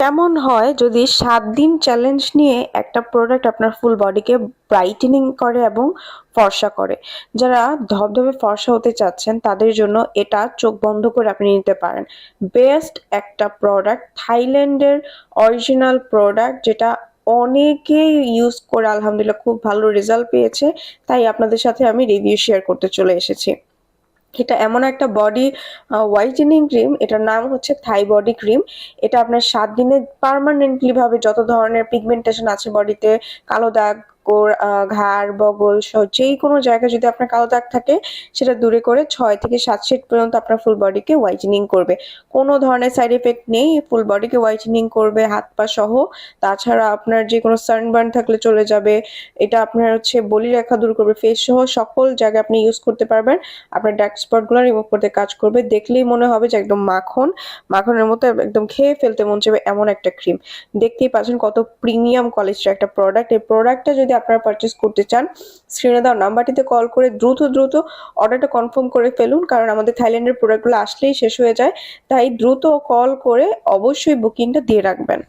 কেমন হয় যদি সাত দিন চ্যালেঞ্জ নিয়ে একটা প্রোডাক্ট আপনার ফুল বডিকে ব্রাইটেনিং করে এবং ফর্সা করে? যারা ধবধবে ফর্সা হতে চাচ্ছেন, তাদের জন্য এটা চোখ বন্ধ করে আপনি নিতে পারেন। বেস্ট একটা প্রোডাক্ট থাইল্যান্ডের অরিজিনাল প্রোডাক্ট যেটা অনেকেই ইউজ করে, আলহামদুলিল্লাহ খুব ভালো রেজাল্ট পেয়েছে। তাই আপনাদের সাথে আমি রিভিউ শেয়ার করতে চলে এসেছি। এটা এমন একটা বডি হোয়াইটেনিং ক্রিম এটার নাম হচ্ছে থাই বডি ক্রিম এটা আপনার সাত দিনে পারমানেন্টলি ভাবে যত ধরনের পিগমেন্টেশন আছে বডিতে কালো দাগ গোড় ঘাড়, বগল যেই কোনো জায়গায় যদি আপনার কালো দাগ থাকে, সেটা দূরে করে ছয় থেকে সাত শেড পর্যন্ত আপনার ফুল বডিকে হোয়াইটেনিং করবে। কোনো ধরনের সাইড এফেক্ট নেই ফুল বডিকে হোয়াইটেনিং করবে, হাত পা সহ। তাছাড়া আপনার যে কোনো সানবার্ন থাকলে চলে যাবে। এটা আপনার হচ্ছে বলি রেখা দূর করবে ফেস সহ সকল জায়গায় আপনি ইউজ করতে পারবেন। আপনার ডার্ক স্পটগুলো রিমুভ করতে কাজ করবে। দেখলেই মনে হবে যে একদম মাখন। মাখনের মতো একদম খেয়ে ফেলতে মন চাইবে এমন একটা ক্রিম দেখতেই পাচ্ছেন কত প্রিমিয়াম কোয়ালিটির একটা প্রোডাক্ট এই প্রোডাক্টটা যদি আপনারা পারচেস করতে চান স্ক্রিনে দেওয়া নাম্বারটিতে কল করে দ্রুত দ্রুত অর্ডারটা কনফার্ম করে ফেলুন, কারণ আমাদের থাইল্যান্ডের প্রোডাক্টগুলো আসলেই শেষ হয়ে যায়। তাই দ্রুত কল করে অবশ্যই বুকিংটা দিয়ে রাখবেন।